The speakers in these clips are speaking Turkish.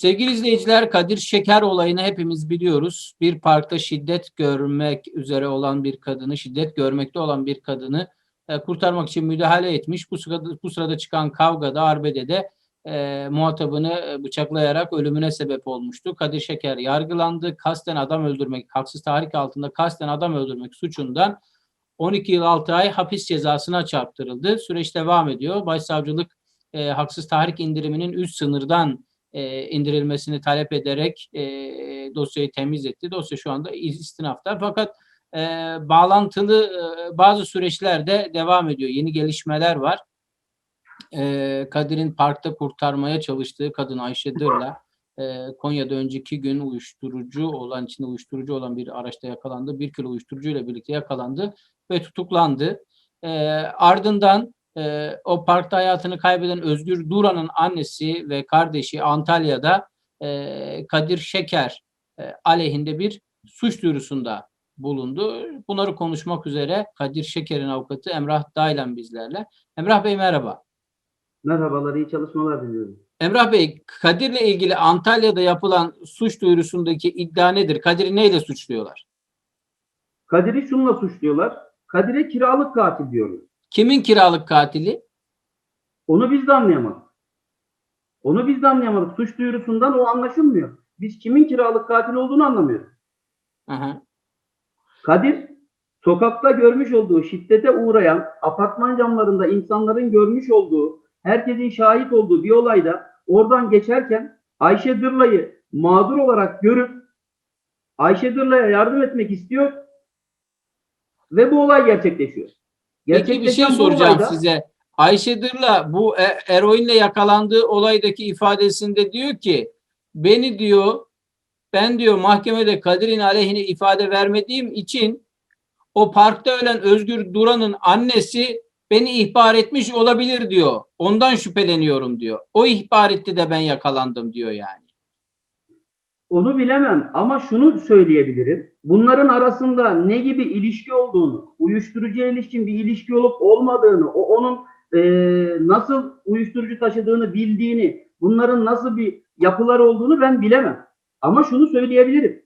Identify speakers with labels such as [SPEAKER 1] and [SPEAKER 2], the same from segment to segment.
[SPEAKER 1] Sevgili izleyiciler Kadir Şeker olayını hepimiz biliyoruz. Bir parkta şiddet görmek üzere olan bir kadını, şiddet görmekte olan bir kadını e, kurtarmak için müdahale etmiş. Bu sırada, bu sırada çıkan kavgada, arbedede e, muhatabını e, bıçaklayarak ölümüne sebep olmuştu. Kadir Şeker yargılandı. Kasten adam öldürmek, haksız tahrik altında kasten adam öldürmek suçundan 12 yıl 6 ay hapis cezasına çarptırıldı. Süreç devam ediyor. Başsavcılık e, haksız tahrik indiriminin üst sınırdan e, indirilmesini talep ederek e, dosyayı temiz etti. Dosya şu anda istinafta. Fakat e, bağlantılı e, bazı süreçler de devam ediyor. Yeni gelişmeler var. E, Kadir'in parkta kurtarmaya çalıştığı kadın Ayşe Dırla e, Konya'da önceki gün uyuşturucu olan, içinde uyuşturucu olan bir araçta yakalandı. Bir kilo uyuşturucu ile birlikte yakalandı ve tutuklandı. E, ardından e, o parkta hayatını kaybeden Özgür Duran'ın annesi ve kardeşi Antalya'da e, Kadir Şeker e, aleyhinde bir suç duyurusunda bulundu. Bunları konuşmak üzere Kadir Şeker'in avukatı Emrah Daylan bizlerle. Emrah Bey merhaba.
[SPEAKER 2] Merhabalar, iyi çalışmalar diliyorum.
[SPEAKER 1] Emrah Bey, Kadir'le ilgili Antalya'da yapılan suç duyurusundaki iddia nedir? Kadir'i neyle suçluyorlar?
[SPEAKER 2] Kadir'i şununla suçluyorlar. Kadir'e kiralık katil diyorlar.
[SPEAKER 1] Kimin kiralık katili?
[SPEAKER 2] Onu biz de anlayamadık. Onu biz de anlayamadık. Suç duyurusundan o anlaşılmıyor. Biz kimin kiralık katil olduğunu anlamıyoruz.
[SPEAKER 1] Aha.
[SPEAKER 2] Kadir sokakta görmüş olduğu şiddete uğrayan apartman camlarında insanların görmüş olduğu, herkesin şahit olduğu bir olayda oradan geçerken Ayşe Dırla'yı mağdur olarak görüp Ayşe Dırla'ya yardım etmek istiyor ve bu olay gerçekleşiyor.
[SPEAKER 1] Peki bir şey soracağım
[SPEAKER 2] olayda-
[SPEAKER 1] size. Ayşe Dırla bu e- eroinle yakalandığı olaydaki ifadesinde diyor ki beni diyor ben diyor mahkemede Kadir'in aleyhine ifade vermediğim için o parkta ölen Özgür Duran'ın annesi beni ihbar etmiş olabilir diyor. Ondan şüpheleniyorum diyor. O ihbar etti de ben yakalandım diyor yani.
[SPEAKER 2] Onu bilemem ama şunu söyleyebilirim. Bunların arasında ne gibi ilişki olduğunu, uyuşturucuya ilişkin bir ilişki olup olmadığını, o onun eee, nasıl uyuşturucu taşıdığını bildiğini, bunların nasıl bir yapılar olduğunu ben bilemem. Ama şunu söyleyebilirim.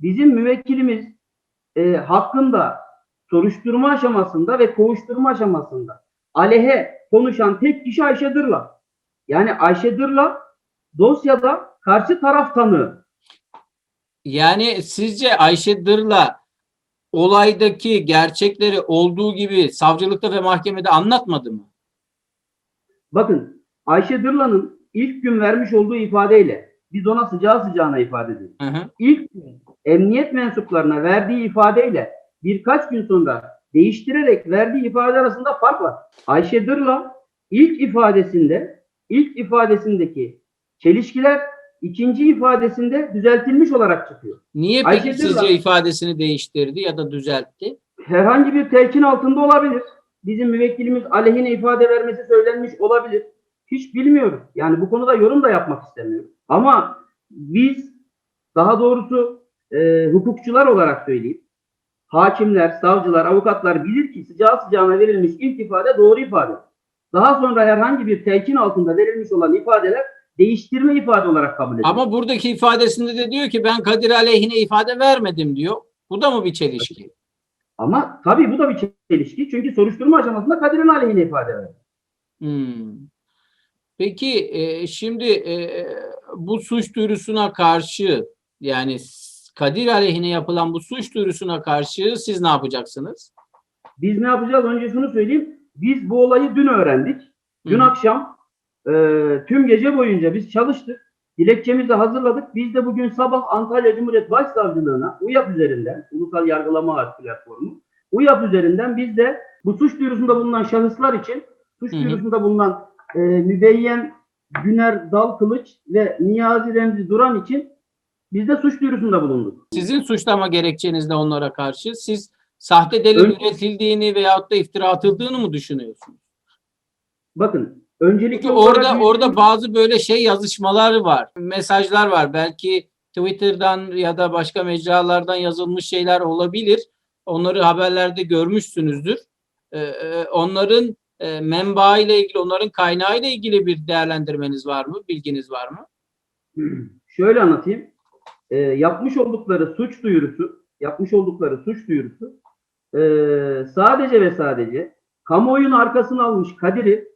[SPEAKER 2] Bizim müvekkilimiz eee, hakkında soruşturma aşamasında ve kovuşturma aşamasında aleyhe konuşan tek kişi Ayşe Dırla. Yani Ayşe Dırla dosyada karşı taraf tanığı.
[SPEAKER 1] Yani sizce Ayşe Dırla olaydaki gerçekleri olduğu gibi savcılıkta ve mahkemede anlatmadı mı?
[SPEAKER 2] Bakın Ayşe Dırla'nın ilk gün vermiş olduğu ifadeyle biz ona sıcağı sıcağına ifade ediyoruz.
[SPEAKER 1] Hı hı.
[SPEAKER 2] İlk gün emniyet mensuplarına verdiği ifadeyle birkaç gün sonra değiştirerek verdiği ifade arasında fark var. Ayşe Dırla ilk ifadesinde ilk ifadesindeki çelişkiler ikinci ifadesinde düzeltilmiş olarak çıkıyor.
[SPEAKER 1] Niye
[SPEAKER 2] Ayşe
[SPEAKER 1] peki
[SPEAKER 2] Dırla-
[SPEAKER 1] sizce ifadesini değiştirdi ya da düzeltti?
[SPEAKER 2] herhangi bir telkin altında olabilir. Bizim müvekkilimiz aleyhine ifade vermesi söylenmiş olabilir. Hiç bilmiyorum. Yani bu konuda yorum da yapmak istemiyorum. Ama biz daha doğrusu e, hukukçular olarak söyleyeyim. Hakimler, savcılar, avukatlar bilir ki sıcağı sıcağına verilmiş ilk ifade doğru ifade. Daha sonra herhangi bir telkin altında verilmiş olan ifadeler değiştirme ifade olarak kabul edilir.
[SPEAKER 1] Ama buradaki ifadesinde de diyor ki ben Kadir aleyhine ifade vermedim diyor. Bu da mı bir çelişki?
[SPEAKER 2] Ama tabii bu da bir çelişki. Çünkü soruşturma aşamasında Kadir'in aleyhine ifade verdi.
[SPEAKER 1] Hmm. Peki e, şimdi e, bu suç duyurusuna karşı yani Kadir aleyhine yapılan bu suç duyurusuna karşı siz ne yapacaksınız?
[SPEAKER 2] Biz ne yapacağız? Önce şunu söyleyeyim. Biz bu olayı dün öğrendik. Dün
[SPEAKER 1] Hı.
[SPEAKER 2] akşam e, tüm gece boyunca biz çalıştık. Dilekçemizi hazırladık. Biz de bugün sabah Antalya Cumhuriyet Başsavcılığına UYAP üzerinden, Ulusal Yargılama Ağ Platformu, UYAP üzerinden biz de bu suç duyurusunda bulunan şahıslar için suç
[SPEAKER 1] Hı hı.
[SPEAKER 2] duyurusunda bulunan e, Mübeyyen Güner Dal Kılıç ve Niyazi Remzi Duran için biz de suç duyurusunda bulunduk.
[SPEAKER 1] Sizin suçlama gerekçeniz de onlara karşı siz sahte delil
[SPEAKER 2] Ön-
[SPEAKER 1] üretildiğini veyahut da iftira atıldığını mı düşünüyorsunuz?
[SPEAKER 2] Bakın öncelikle
[SPEAKER 1] Çünkü
[SPEAKER 2] olarak
[SPEAKER 1] orada orada bazı böyle şey yazışmalar var, mesajlar var. Belki Twitter'dan ya da başka mecralardan yazılmış şeyler olabilir. Onları haberlerde görmüşsünüzdür. Ee, e, onların e, menbaı ile ilgili, onların kaynağı ile ilgili bir değerlendirmeniz var mı? Bilginiz var mı?
[SPEAKER 2] şöyle anlatayım. Ee, yapmış oldukları suç duyurusu, yapmış oldukları suç duyurusu ee, sadece ve sadece kamuoyunun arkasına almış Kadir'i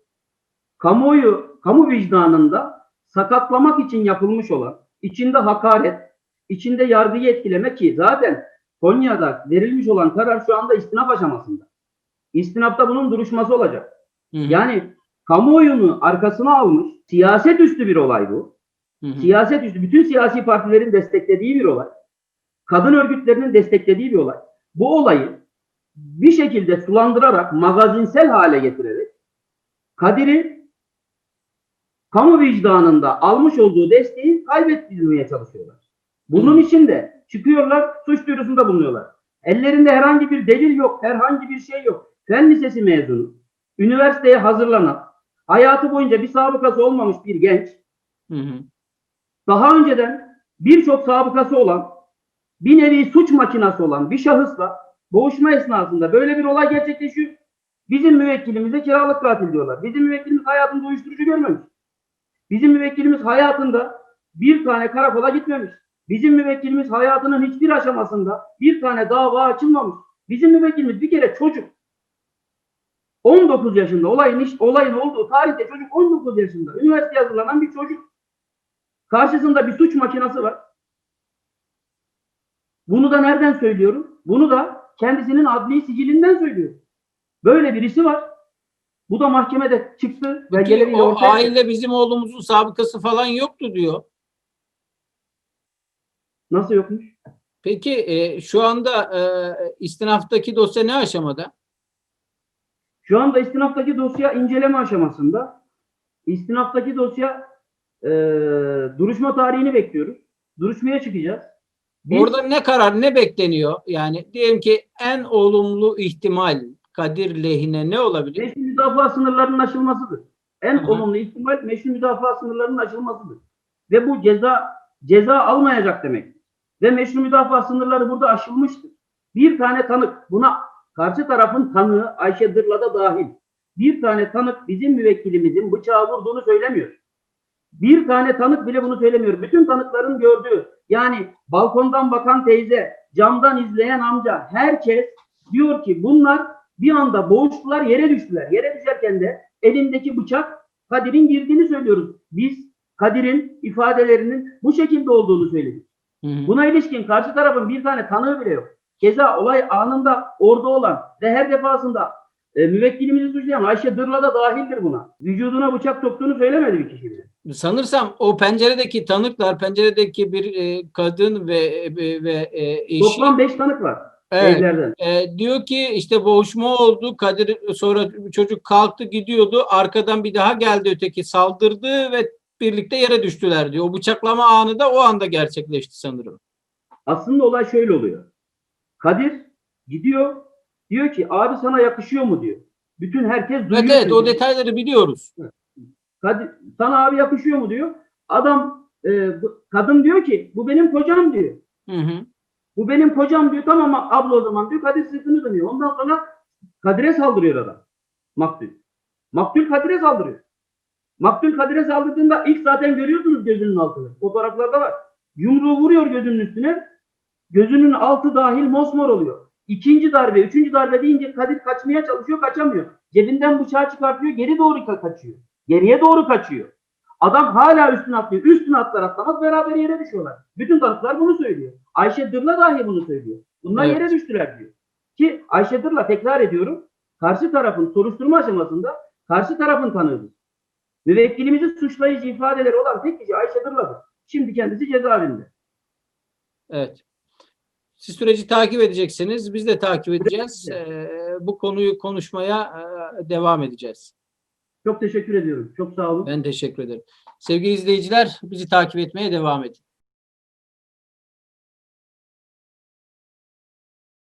[SPEAKER 2] kamuoyu, kamu vicdanında sakatlamak için yapılmış olan, içinde hakaret, içinde yargıyı etkileme ki zaten Konya'da verilmiş olan karar şu anda istinaf aşamasında. İstinafta bunun duruşması olacak.
[SPEAKER 1] Hı hı,
[SPEAKER 2] Yani kamuoyunu arkasına almış, siyaset üstü bir olay bu.
[SPEAKER 1] hı hı.
[SPEAKER 2] Siyaset üstü, bütün siyasi partilerin desteklediği bir olay. Kadın örgütlerinin desteklediği bir olay. Bu olayı bir şekilde sulandırarak, magazinsel hale getirerek Kadir'i kamu vicdanında almış olduğu desteği kaybettirmeye çalışıyorlar. Bunun için de çıkıyorlar, suç duyurusunda bulunuyorlar. Ellerinde herhangi bir delil yok, herhangi bir şey yok. Fen lisesi mezunu, üniversiteye hazırlanan, hayatı boyunca bir sabıkası olmamış bir genç,
[SPEAKER 1] Hı hı.
[SPEAKER 2] daha önceden birçok sabıkası olan, bir nevi suç makinası olan bir şahısla boğuşma esnasında böyle bir olay gerçekleşiyor. Bizim müvekkilimize kiralık katil diyorlar. Bizim müvekkilimiz hayatında uyuşturucu görmemiş. Bizim müvekkilimiz hayatında bir tane karakola gitmemiş. Bizim müvekkilimiz hayatının hiçbir aşamasında bir tane dava açılmamış. Bizim müvekkilimiz bir kere çocuk. 19 yaşında olayın iş, olayın olduğu tarihte çocuk 19 yaşında. Üniversiteye hazırlanan bir çocuk. Karşısında bir suç makinası var. Bunu da nereden söylüyorum? Bunu da kendisinin adli sicilinden söylüyorum. Böyle birisi var. Bu da mahkemede çıktı. Belgeleriyle
[SPEAKER 1] o
[SPEAKER 2] ortaya çıktı.
[SPEAKER 1] aile bizim oğlumuzun sabıkası falan yoktu diyor.
[SPEAKER 2] Nasıl yokmuş?
[SPEAKER 1] Peki e, şu anda e, istinaftaki dosya ne aşamada?
[SPEAKER 2] Şu anda istinaftaki dosya inceleme aşamasında. İstinaftaki dosya e, duruşma tarihini bekliyoruz. Duruşmaya çıkacağız. Biz-
[SPEAKER 1] Orada ne karar ne bekleniyor? Yani diyelim ki en olumlu ihtimal Kadir lehine ne olabilir?
[SPEAKER 2] meşru müdafaa sınırlarının aşılmasıdır. En
[SPEAKER 1] Hı hı.
[SPEAKER 2] olumlu ihtimal meşru müdafaa sınırlarının aşılmasıdır. Ve bu ceza ceza almayacak demek. Ve meşru müdafaa sınırları burada aşılmıştır. Bir tane tanık buna karşı tarafın tanığı Ayşe Dırla da dahil. Bir tane tanık bizim müvekkilimizin bıçağı vurduğunu söylemiyor. Bir tane tanık bile bunu söylemiyor. Bütün tanıkların gördüğü yani balkondan bakan teyze, camdan izleyen amca herkes diyor ki bunlar bir anda boğuştular yere düştüler. Yere düşerken de elindeki bıçak Kadir'in girdiğini söylüyoruz. Biz Kadir'in ifadelerinin bu şekilde olduğunu söyledik.
[SPEAKER 1] Hı hı.
[SPEAKER 2] Buna ilişkin karşı tarafın bir tane tanığı bile yok. Keza olay anında orada olan ve her defasında e, müvekkilimizi suçlayan Ayşe Dırla da dahildir buna. Vücuduna bıçak soktuğunu söylemedi bir kişi bile.
[SPEAKER 1] Sanırsam o penceredeki tanıklar, penceredeki bir e, kadın ve ve, ve e, eşi
[SPEAKER 2] Toplam 5 tanık var
[SPEAKER 1] evet,
[SPEAKER 2] evlerden.
[SPEAKER 1] e, diyor ki işte boğuşma oldu. Kadir sonra çocuk kalktı gidiyordu. Arkadan bir daha geldi öteki saldırdı ve birlikte yere düştüler diyor. O bıçaklama anı da o anda gerçekleşti sanırım.
[SPEAKER 2] Aslında olay şöyle oluyor. Kadir gidiyor diyor ki abi sana yakışıyor mu diyor. Bütün herkes duyuyor.
[SPEAKER 1] Evet evet o detayları biliyoruz.
[SPEAKER 2] Kadir, sana abi yakışıyor mu diyor. Adam e, kadın diyor ki bu benim kocam diyor.
[SPEAKER 1] Hı hı.
[SPEAKER 2] Bu benim kocam diyor. Tamam abla o zaman diyor. Kadir sırtını dönüyor. Ondan sonra Kadir'e saldırıyor adam. Maktul. Maktul Kadir'e saldırıyor. Maktul Kadir'e saldırdığında ilk zaten görüyorsunuz gözünün altını. Fotoğraflarda var. Yumruğu vuruyor gözünün üstüne. Gözünün altı dahil mosmor oluyor. İkinci darbe, üçüncü darbe deyince Kadir kaçmaya çalışıyor, kaçamıyor. Cebinden bıçağı çıkartıyor, geri doğru ka- kaçıyor. Geriye doğru kaçıyor. Adam hala üstüne atlıyor. Üstüne atlar atlamaz beraber yere düşüyorlar. Bütün tanıklar bunu söylüyor. Ayşe Dırla dahi bunu söylüyor. Bunlar
[SPEAKER 1] Evet.
[SPEAKER 2] yere düştüler diyor. Ki Ayşe Dırla tekrar ediyorum. Karşı tarafın soruşturma aşamasında karşı tarafın tanığıdır. Müvekkilimizi suçlayıcı ifadeleri olan tek kişi Ayşe Dırla'dır. Şimdi kendisi cezaevinde.
[SPEAKER 1] Evet. Siz süreci takip edeceksiniz. Biz de takip edeceğiz.
[SPEAKER 2] Evet.
[SPEAKER 1] Ee, bu konuyu konuşmaya e, devam edeceğiz.
[SPEAKER 2] Çok teşekkür ediyorum. Çok sağ olun.
[SPEAKER 1] Ben teşekkür ederim. Sevgili izleyiciler bizi takip etmeye devam edin.